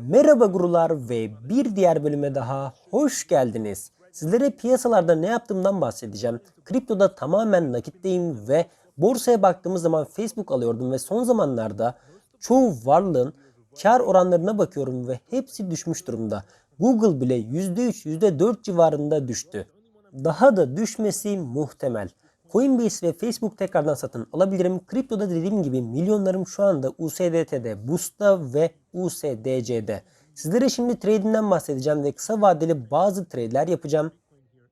Merhaba gurular ve bir diğer bölüme daha hoş geldiniz. Sizlere piyasalarda ne yaptığımdan bahsedeceğim. Kriptoda tamamen nakitteyim ve borsaya baktığımız zaman Facebook alıyordum ve son zamanlarda çoğu varlığın kar oranlarına bakıyorum ve hepsi düşmüş durumda. Google bile %3, %4 civarında düştü. Daha da düşmesi muhtemel. Coinbase ve Facebook tekrardan satın alabilirim. Kriptoda dediğim gibi milyonlarım şu anda USDT'de, BOOST'ta ve USDC'de. Sizlere şimdi trading'den bahsedeceğim ve kısa vadeli bazı trade'ler yapacağım.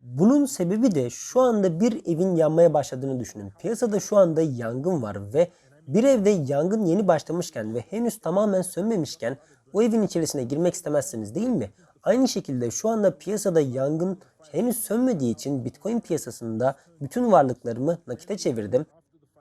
Bunun sebebi de şu anda bir evin yanmaya başladığını düşünün. Piyasada şu anda yangın var ve bir evde yangın yeni başlamışken ve henüz tamamen sönmemişken o evin içerisine girmek istemezsiniz değil mi? Aynı şekilde şu anda piyasada yangın henüz sönmediği için Bitcoin piyasasında bütün varlıklarımı nakite çevirdim.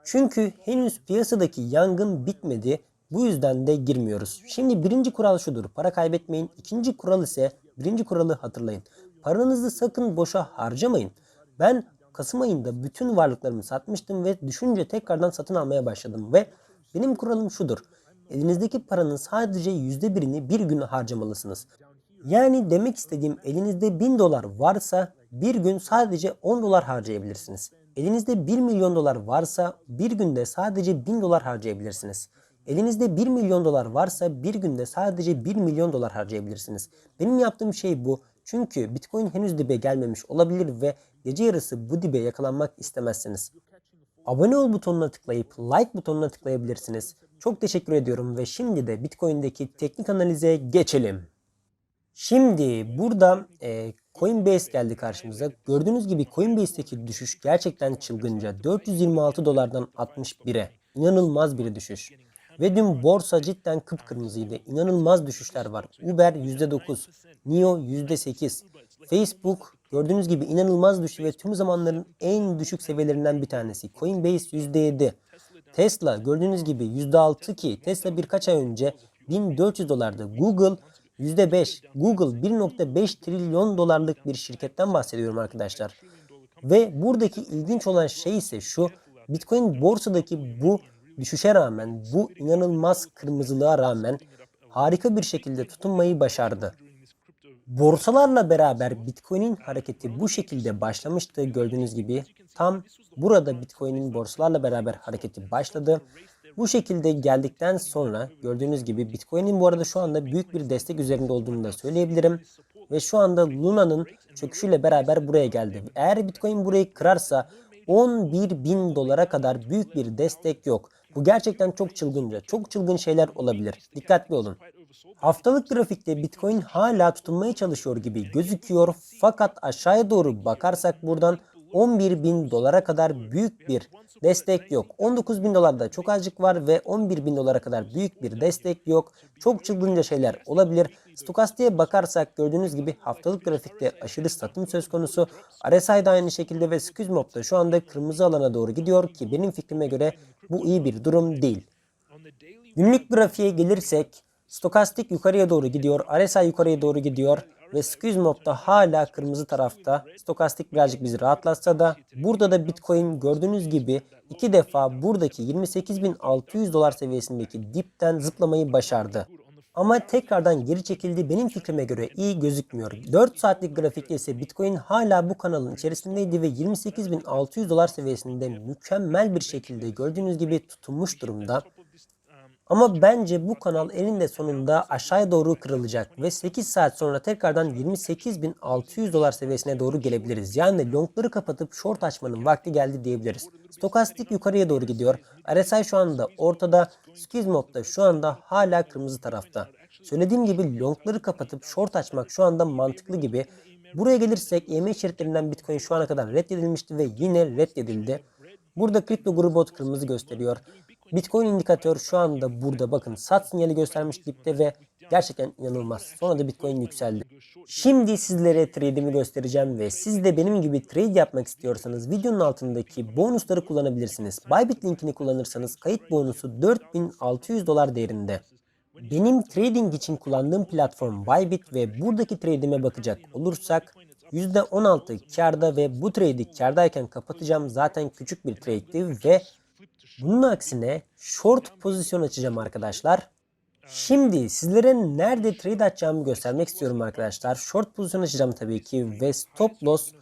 Çünkü henüz piyasadaki yangın bitmedi. Bu yüzden de girmiyoruz. Şimdi birinci kural şudur. Para kaybetmeyin. İkinci kural ise birinci kuralı hatırlayın. Paranızı sakın boşa harcamayın. Ben Kasım ayında bütün varlıklarımı satmıştım ve düşünce tekrardan satın almaya başladım ve benim kuralım şudur. Elinizdeki paranın sadece yüzde birini bir gün harcamalısınız. Yani demek istediğim elinizde 1000 dolar varsa bir gün sadece 10 dolar harcayabilirsiniz. Elinizde 1 milyon dolar varsa bir günde sadece 1000 dolar harcayabilirsiniz. Elinizde 1 milyon dolar varsa bir günde sadece 1 milyon dolar harcayabilirsiniz. Benim yaptığım şey bu. Çünkü Bitcoin henüz dibe gelmemiş olabilir ve gece yarısı bu dibe yakalanmak istemezsiniz. Abone ol butonuna tıklayıp like butonuna tıklayabilirsiniz. Çok teşekkür ediyorum ve şimdi de Bitcoin'deki teknik analize geçelim. Şimdi burada e, Coinbase geldi karşımıza. Gördüğünüz gibi Coinbase'deki düşüş gerçekten çılgınca. 426 dolardan 61'e. İnanılmaz bir düşüş. Ve dün borsa cidden kıpkırmızıydı. İnanılmaz düşüşler var. Uber %9, NIO %8, Facebook gördüğünüz gibi inanılmaz düştü ve tüm zamanların en düşük seviyelerinden bir tanesi. Coinbase %7, Tesla gördüğünüz gibi %6 ki Tesla birkaç ay önce 1400 dolardı. Google %5. Google 1.5 trilyon dolarlık bir şirketten bahsediyorum arkadaşlar. Ve buradaki ilginç olan şey ise şu. Bitcoin borsadaki bu düşüşe rağmen, bu inanılmaz kırmızılığa rağmen harika bir şekilde tutunmayı başardı. Borsalarla beraber Bitcoin'in hareketi bu şekilde başlamıştı gördüğünüz gibi. Tam burada Bitcoin'in borsalarla beraber hareketi başladı. Bu şekilde geldikten sonra gördüğünüz gibi Bitcoin'in bu arada şu anda büyük bir destek üzerinde olduğunu da söyleyebilirim. Ve şu anda Luna'nın çöküşüyle beraber buraya geldi. Eğer Bitcoin burayı kırarsa 11 bin dolara kadar büyük bir destek yok. Bu gerçekten çok çılgınca. Çok çılgın şeyler olabilir. Dikkatli olun. Haftalık grafikte Bitcoin hala tutunmaya çalışıyor gibi gözüküyor. Fakat aşağıya doğru bakarsak buradan 11 bin dolara kadar büyük bir destek yok. 19 bin dolarda çok azıcık var ve 11 bin dolara kadar büyük bir destek yok. Çok çılgınca şeyler olabilir. Stokastiğe bakarsak gördüğünüz gibi haftalık grafikte aşırı satım söz konusu. RSI de aynı şekilde ve Skizmob da şu anda kırmızı alana doğru gidiyor ki benim fikrime göre bu iyi bir durum değil. Günlük grafiğe gelirsek stokastik yukarıya doğru gidiyor. RSI yukarıya doğru gidiyor. Ve Squeeze da hala kırmızı tarafta. Stokastik birazcık bizi rahatlatsa da burada da Bitcoin gördüğünüz gibi iki defa buradaki 28.600 dolar seviyesindeki dipten zıplamayı başardı. Ama tekrardan geri çekildi benim fikrime göre iyi gözükmüyor. 4 saatlik grafikte ise Bitcoin hala bu kanalın içerisindeydi ve 28.600 dolar seviyesinde mükemmel bir şekilde gördüğünüz gibi tutunmuş durumda. Ama bence bu kanal eninde sonunda aşağıya doğru kırılacak ve 8 saat sonra tekrardan 28.600 dolar seviyesine doğru gelebiliriz. Yani longları kapatıp short açmanın vakti geldi diyebiliriz. Stokastik yukarıya doğru gidiyor. RSI şu anda ortada. Skizmob da şu anda hala kırmızı tarafta. Söylediğim gibi longları kapatıp short açmak şu anda mantıklı gibi. Buraya gelirsek EM şeritlerinden Bitcoin şu ana kadar reddedilmişti ve yine reddedildi. Burada kripto grubot kırmızı gösteriyor. Bitcoin indikatör şu anda burada bakın sat sinyali göstermiş dipte ve gerçekten inanılmaz. Sonra da Bitcoin yükseldi. Şimdi sizlere trade'imi göstereceğim ve siz de benim gibi trade yapmak istiyorsanız videonun altındaki bonusları kullanabilirsiniz. Bybit linkini kullanırsanız kayıt bonusu 4600 dolar değerinde. Benim trading için kullandığım platform Bybit ve buradaki trade'ime bakacak olursak %16 karda ve bu trade'i kardayken kapatacağım. Zaten küçük bir trade'ti ve bunun aksine short pozisyon açacağım arkadaşlar. Şimdi sizlere nerede trade açacağımı göstermek istiyorum arkadaşlar. Short pozisyon açacağım tabii ki ve stop loss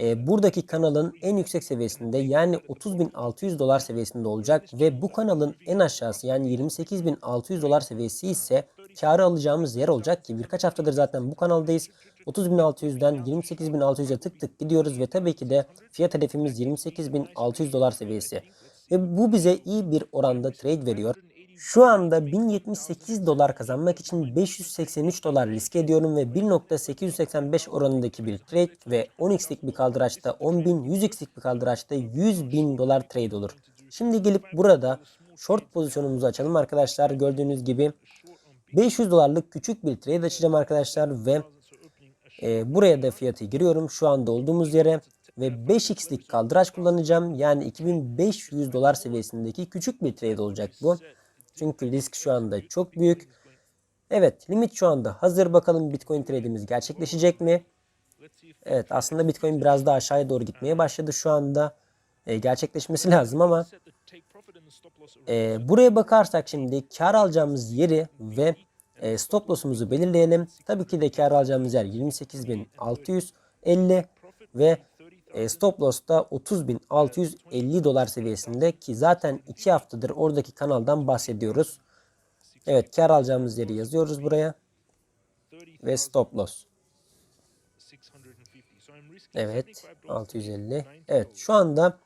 e, buradaki kanalın en yüksek seviyesinde yani 30.600 dolar seviyesinde olacak ve bu kanalın en aşağısı yani 28.600 dolar seviyesi ise karı alacağımız yer olacak ki birkaç haftadır zaten bu kanaldayız. 30.600'den 28.600'e tık tık gidiyoruz ve tabii ki de fiyat hedefimiz 28.600 dolar seviyesi. Ve bu bize iyi bir oranda trade veriyor. Şu anda 1078 dolar kazanmak için 583 dolar risk ediyorum ve 1.885 oranındaki bir trade ve 10x'lik bir kaldıraçta 10.000, 100x'lik bir kaldıraçta 100.000 dolar trade olur. Şimdi gelip burada short pozisyonumuzu açalım arkadaşlar. Gördüğünüz gibi 500 dolarlık küçük bir trade açacağım arkadaşlar ve e, buraya da fiyatı giriyorum. Şu anda olduğumuz yere ve 5x'lik kaldıraç kullanacağım. Yani 2500 dolar seviyesindeki küçük bir trade olacak bu. Çünkü risk şu anda çok büyük. Evet limit şu anda hazır. Bakalım Bitcoin trade'imiz gerçekleşecek mi? Evet aslında Bitcoin biraz daha aşağıya doğru gitmeye başladı şu anda. E, gerçekleşmesi lazım ama e, buraya bakarsak şimdi kar alacağımız yeri ve e, stop loss'umuzu belirleyelim. Tabii ki de kar alacağımız yer 28.650 ve e, stop loss da 30.650 dolar seviyesinde ki zaten 2 haftadır oradaki kanaldan bahsediyoruz. Evet kar alacağımız yeri yazıyoruz buraya ve stop loss. Evet 650. Evet şu anda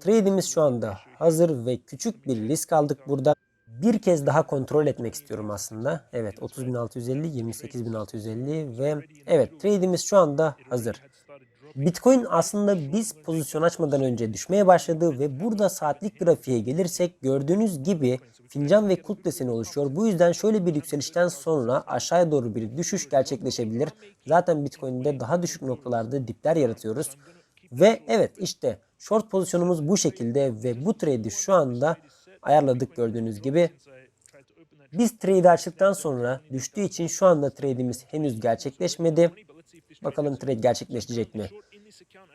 trade'imiz şu anda hazır ve küçük bir risk aldık burada. Bir kez daha kontrol etmek istiyorum aslında. Evet 30.650, 28.650 ve evet trade'imiz şu anda hazır. Bitcoin aslında biz pozisyon açmadan önce düşmeye başladı ve burada saatlik grafiğe gelirsek gördüğünüz gibi fincan ve kulp deseni oluşuyor. Bu yüzden şöyle bir yükselişten sonra aşağıya doğru bir düşüş gerçekleşebilir. Zaten Bitcoin'de daha düşük noktalarda dipler yaratıyoruz. Ve evet işte short pozisyonumuz bu şekilde ve bu trade'i şu anda ayarladık gördüğünüz gibi. Biz trade'i açtıktan sonra düştüğü için şu anda trade'imiz henüz gerçekleşmedi. Bakalım trade gerçekleşecek mi?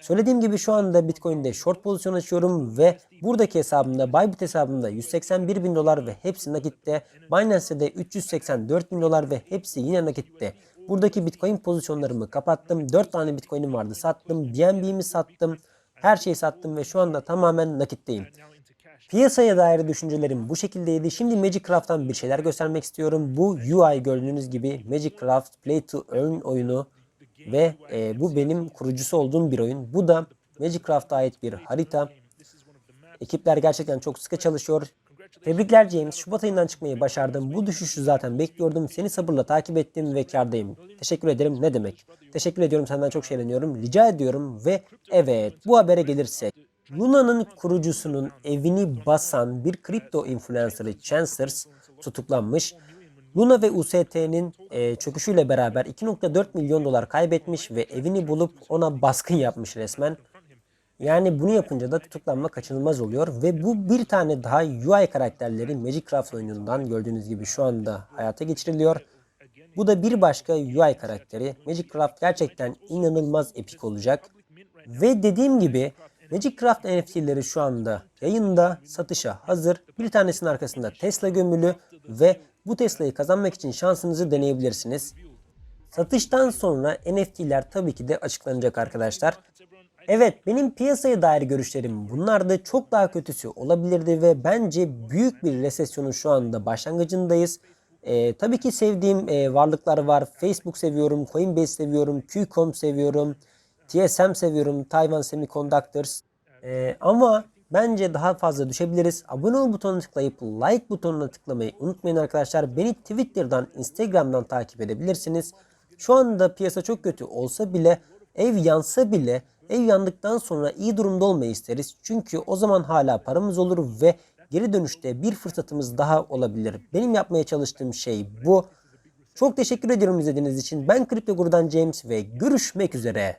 Söylediğim gibi şu anda Bitcoin'de short pozisyon açıyorum ve buradaki hesabımda Bybit hesabımda 181 bin dolar ve hepsi nakitte. Binance'de de 384 bin dolar ve hepsi yine nakitte. Buradaki Bitcoin pozisyonlarımı kapattım. 4 tane Bitcoin'im vardı sattım. BNB'mi sattım. Her şeyi sattım ve şu anda tamamen nakitteyim. Piyasaya dair düşüncelerim bu şekildeydi. Şimdi Magicraft'tan bir şeyler göstermek istiyorum. Bu UI gördüğünüz gibi Magicraft Play to Earn oyunu ve e, bu benim kurucusu olduğum bir oyun. Bu da Magicraft'a ait bir harita. Ekipler gerçekten çok sıkı çalışıyor. Tebrikler James. Şubat ayından çıkmayı başardım. Bu düşüşü zaten bekliyordum. Seni sabırla takip ettim ve kardayım. Teşekkür ederim. Ne demek? Teşekkür ediyorum. Senden çok şeyleniyorum. Rica ediyorum ve evet bu habere gelirsek. Luna'nın kurucusunun evini basan bir kripto influencer'ı Chancers tutuklanmış. Luna ve UST'nin e, çöküşüyle beraber 2.4 milyon dolar kaybetmiş ve evini bulup ona baskın yapmış resmen. Yani bunu yapınca da tutuklanma kaçınılmaz oluyor ve bu bir tane daha UI karakterleri Magicraft oyunundan gördüğünüz gibi şu anda hayata geçiriliyor. Bu da bir başka UI karakteri. Magicraft gerçekten inanılmaz epik olacak. Ve dediğim gibi Magicraft NFT'leri şu anda yayında, satışa hazır. Bir tanesinin arkasında Tesla gömülü ve bu Tesla'yı kazanmak için şansınızı deneyebilirsiniz. Satıştan sonra NFT'ler tabii ki de açıklanacak arkadaşlar. Evet benim piyasaya dair görüşlerim bunlar çok daha kötüsü olabilirdi ve bence büyük bir resesyonun şu anda başlangıcındayız. Ee, tabii ki sevdiğim e, varlıklar var. Facebook seviyorum, Coinbase seviyorum, Qcom seviyorum, TSM seviyorum, Taiwan Semiconductors. Ee, ama Bence daha fazla düşebiliriz. Abone ol butonuna tıklayıp like butonuna tıklamayı unutmayın arkadaşlar. Beni Twitter'dan, Instagram'dan takip edebilirsiniz. Şu anda piyasa çok kötü olsa bile, ev yansa bile ev yandıktan sonra iyi durumda olmayı isteriz. Çünkü o zaman hala paramız olur ve geri dönüşte bir fırsatımız daha olabilir. Benim yapmaya çalıştığım şey bu. Çok teşekkür ediyorum izlediğiniz için. Ben Kripto Guru'dan James ve görüşmek üzere.